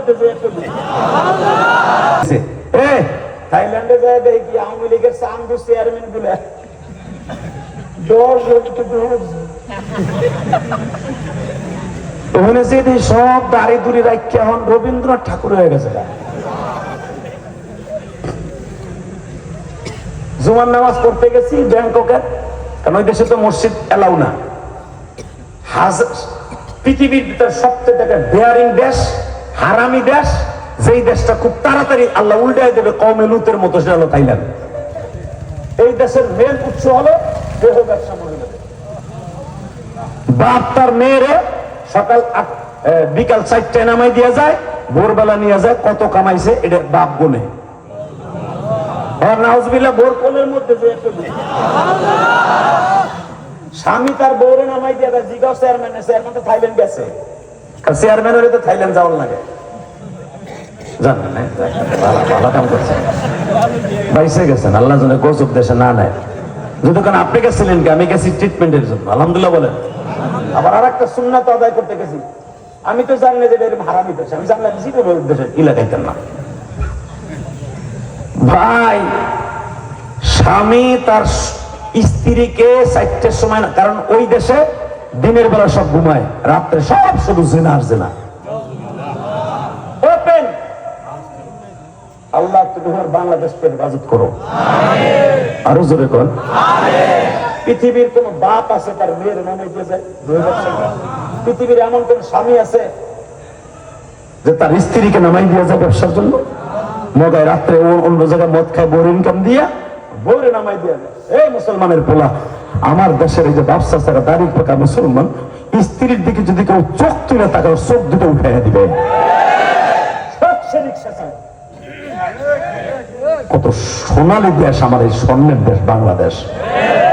মধ্যে যে একটু এ থাইল্যান্ডে যায় দেখি আওয়ামী লীগের সাংদু চেয়ারম্যানগুলা। দশ ওখানে যে সব দাড়ি দুড়ি রাখি এখন রবীন্দ্রনাথ ঠাকুর হয়ে গেছে। জুমার নামাজ পড়তে গেছি ব্যাংককে কারণ ওই দেশে তো মসজিদ এলাও না। হাজার পৃথিবীর ভিতরে সবচেয়ে বেয়ারিং দেশ। হারামি দেশ, যেই দেশটা খুব তাড়াতাড়ি আল্লাহ উল্টাই দেবে কমে লুতের মতো সেটা হলো থাইল্যান্ড। এই দেশের মেন উৎস হলো দেহ ব্যবসা মহিলাদের বাপ তার মেয়েরে সকাল বিকাল চারটায় নামাই দিয়া যায়, ভোরবেলা নিয়ে যায়, কত কামাইছে, এটা বাপ গুনে। ভোর কোলের মধ্যে। স্বামী তার বউরে নামাই দিয়ে যায় জিগাও চেয়ারম্যান চেয়ারম্যান তো থাইল্যান্ড গেছে চেয়ারম্যান হলে তো থাইল্যান্ড যাওয়ার লাগে। কি, আমি তো যে আমি জানলাম ভাই, স্বামী তার স্ত্রীকে চারটের সময় না কারণ ওই দেশে দিনের বেলা সব ঘুমায়, রাত্রে সব শুধু জেনা। আর জেনা আল্লাহ তুমি হেফাজত করো। আরও জোরে কর। পৃথিবীর কোন বাপ আছে, তার মেয়ের নামে যায় পৃথিবীর এমন কোন স্বামী আছে যে তার স্ত্রীকে নামাই দিয়ে যায় ব্যবসার জন্য? মগায় রাত্রে অন্য জায়গায় মদ খায় বোর ইনকাম দিয়া নামাই দিয়ে এই মুসলমানের পোলা, আমার দেশের এই যে ব্যবসা ছাড়া দাড়ি পাকা মুসলমান, স্ত্রীর দিকে যদি কেউ চোখ তুলে চোখ দুটো উঠাইয়া দিবে। কত সোনালী দেশ আমার এই স্বর্ণের দেশ, বাংলাদেশ।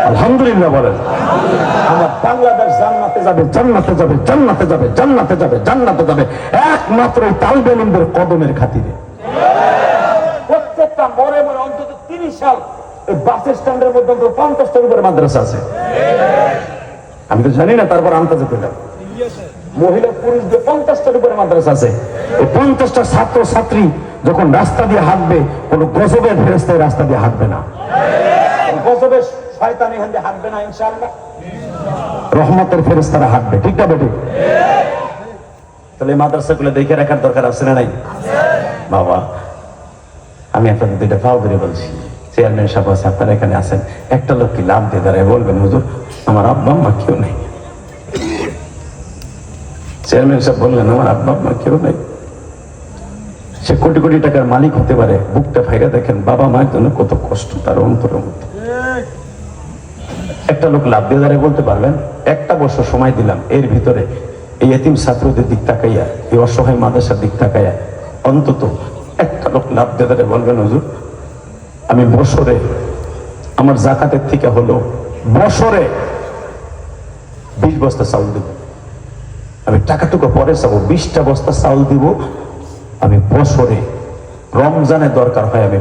আলহামদুলিল্লাহ বলেন। আমার বাংলাদেশ জান্নাতে যাবে জান্নাতে যাবে জান্নাতে যাবে জান্নাতে যাবে জান্নাতে যাবে, একমাত্র এই তালবেলিমদের কদমের খাতিরে। প্রত্যেকটা মরে মরে অন্তত তিরিশ সাল বাস স্ট্যান্ডের মধ্যে পঞ্চাশটার উপরে মাদ্রাসা আছে। আমি তো জানি না, তারপর আন্তাজে পেলাম মহিলা পুরুষদের পঞ্চাশটার উপরে মাদ্রাসা আছে। এই পঞ্চাশটা ছাত্র ছাত্রী যখন রাস্তা দিয়ে হাঁটবে, কোন গজবের রাস্তা দিয়ে হাঁটবে না। গজবের শয়তান দিয়ে হাঁটবে না, ইনশাআল্লাহ। রহমতের ফেরেস্তারা হাঁটবে, ঠিক না বেটি তাহলে মাদ্রাসাগুলো দেখে রাখার দরকার আছে না নাই? বাবা, আমি আপনাদের দুইটা ফাও করে বলছি। চেয়ারম্যান সাহেব আছে, আপনারা এখানে আছেন। একটা লোক কি লাভ দিয়ে দাঁড়ায় বলবেন, হুজুর, আমার আব্বা আম্মা কেউ নেই। চেয়ারম্যান সাহেব বললেন, আমার আব্বা আম্মা কেউ নেই? সে কোটি কোটি টাকার মালিক হতে পারে, বুকটা ফাইরা দেখেন, বাবা মায়ের জন্য কত কষ্ট তার অন্তরের মধ্যে। একটা লোক লাভ দিয়ে দাঁড়িয়ে বলতে পারবেন, একটা বছর সময় দিলাম, এর ভিতরে এই এতিম ছাত্রদের দিক তাকাইয়া, এই অসহায় মাদ্রাসার দিক তাকাইয়া, অন্তত একটা লোক লাভ দিয়ে দাঁড়িয়ে বলবেন, হুজুর আমি বছরে, আমার জাকাতের থেকে হলো বছরে বিশ বস্তা চাউল দেব। আমি টাকাটুকু পরে চাবো, বিশটা বস্তা চাউল দিব। আমি বছরে রমজানের দরকার হয়, আমি